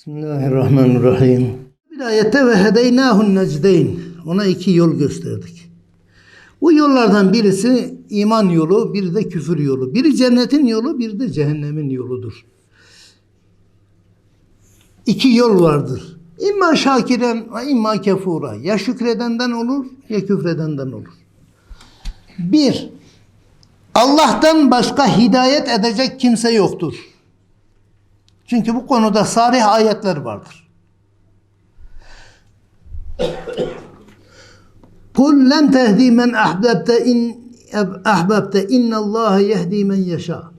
Bismillahirrahmanirrahim. Bir ayette ve hedeynâhun necdeyn. Ona iki yol gösterdik. Bu yollardan birisi iman yolu, biri de küfür yolu. Biri cennetin yolu, biri de cehennemin yoludur. İki yol vardır. İmma şakiren ve imma kefura. Ya şükredenden olur ya küfredenden olur. Bir, Allah'tan başka hidayet edecek kimse yoktur. Çünkü bu konuda sarih ayetler vardır. Kul len tehdi men ahbabte in ahbabte inna Allah yehdi men yasha.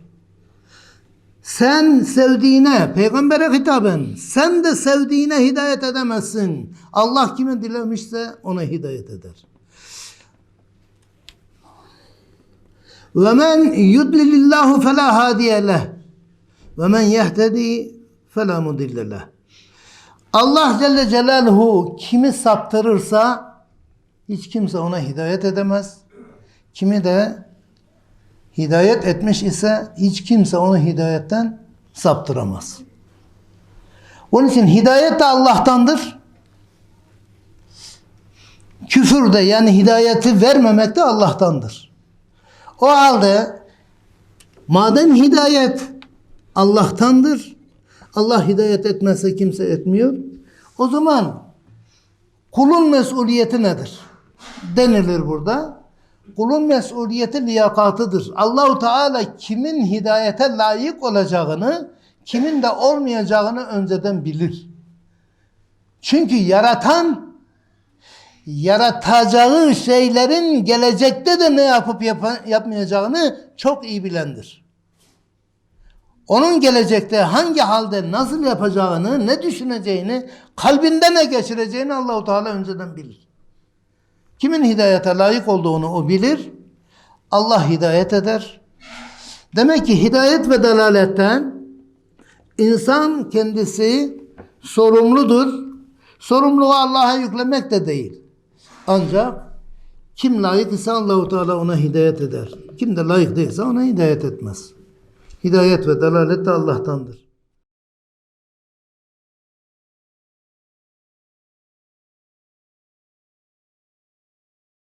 Sen sevdiğine, peygambere hitaben, sen de sevdiğine hidayet edemezsin. Allah kime dilemişse ona hidayet eder. Ve men yudlilillahu fela hadiye leh. Ve men yehtedi fela mudille leh. Allah Celle Celaluhu kimi saptırırsa hiç kimse ona hidayet edemez. Kimi de hidayet etmiş ise hiç kimse onu hidayetten saptıramaz. Onun için hidayet de Allah'tandır. Küfür de yani hidayeti vermemek de Allah'tandır. O halde madem hidayet Allah'tandır, Allah hidayet etmezse kimse etmiyor. O zaman kulun mesuliyeti nedir? Denilir burada. Kulun mesuliyeti liyakatıdır. Allahu Teala kimin hidayete layık olacağını, kimin de olmayacağını önceden bilir. Çünkü yaratan yaratacağı şeylerin gelecekte de ne yapıp yapa- yapmayacağını çok iyi bilendir. Onun gelecekte hangi halde nasıl yapacağını, ne düşüneceğini, kalbinde ne geçireceğini Allahu Teala önceden bilir. Kimin hidayete layık olduğunu o bilir. Allah hidayet eder. Demek ki hidayet ve dalaletten insan kendisi sorumludur. Sorumluluğu Allah'a yüklemek de değil. Ancak kim layık ise Allahu Teala ona hidayet eder. Kim de layık değilse ona hidayet etmez. Hidayet ve dalalet de Allah'tandır.